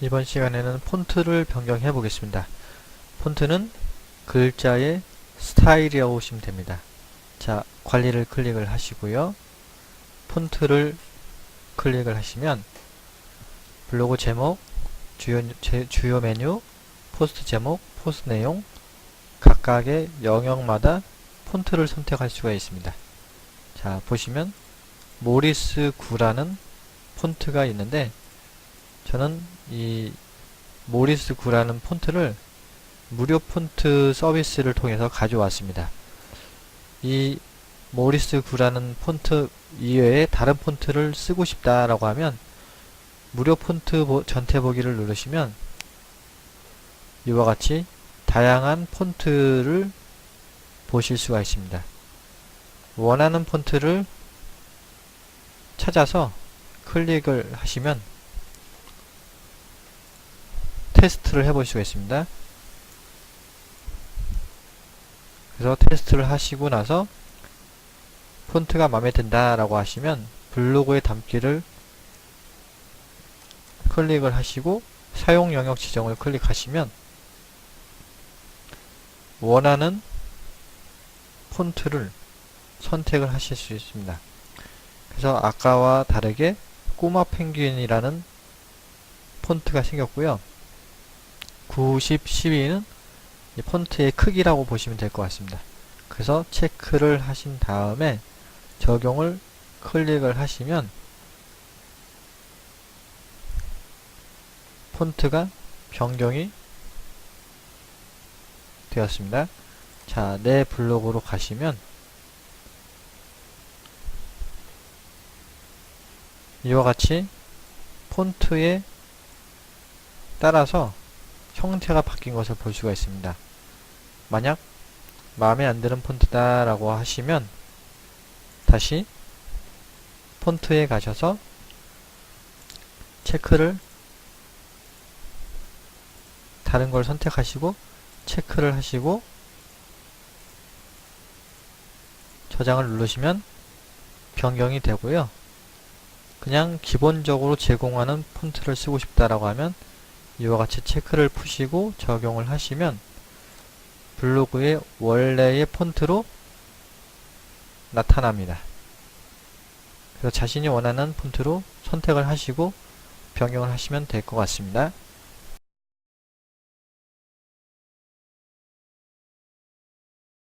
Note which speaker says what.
Speaker 1: 이번 시간에는 폰트를 변경해 보겠습니다. 폰트는 글자의 스타일이라고 보시면 됩니다. 자, 관리를 클릭을 하시고요. 폰트를 클릭을 하시면 블로그 제목, 주요, 제, 주요 메뉴, 포스트 제목, 포스트 내용, 각각의 영역마다 폰트를 선택할 수가 있습니다. 자, 보시면 모리스 9라는 폰트가 있는데 저는 이 모리스 9라는 폰트를 무료 폰트 서비스를 통해서 가져왔습니다. 이 모리스 9라는 폰트 이외에 다른 폰트를 쓰고 싶다라고 하면 무료 폰트 보- 전체 보기를 누르시면 이와 같이 다양한 폰트를 보실 수가 있습니다. 원하는 폰트를 찾아서 클릭을 하시면 테스트를 해볼 수가 있습니다. 그래서 테스트를 하시고 나서 폰트가 마음에 든다 라고 하시면 블로그에 담기를 클릭을 하시고 사용 영역 지정을 클릭하시면 원하는 폰트를 선택을 하실 수 있습니다. 그래서 아까와 다르게 꼬마 펭귄이라는 폰트가 생겼고요. 90, 12는 이 폰트의 크기라고 보시면 될 것 같습니다. 그래서 체크를 하신 다음에 적용을 클릭을 하시면 폰트가 변경이 되었습니다. 자, 내 블로그로 가시면 이와 같이 폰트에 따라서 형태가 바뀐 것을 볼 수가 있습니다. 만약 마음에 안 드는 폰트다 라고 하시면 다시 폰트에 가셔서 체크를 다른 걸 선택하시고 체크를 하시고 저장을 누르시면 변경이 되고요. 그냥 기본적으로 제공하는 폰트를 쓰고 싶다라고 하면 이와 같이 체크를 푸시고 적용을 하시면 블로그의 원래의 폰트로 나타납니다. 그래서 자신이 원하는 폰트로 선택을 하시고 변경을 하시면 될 것 같습니다.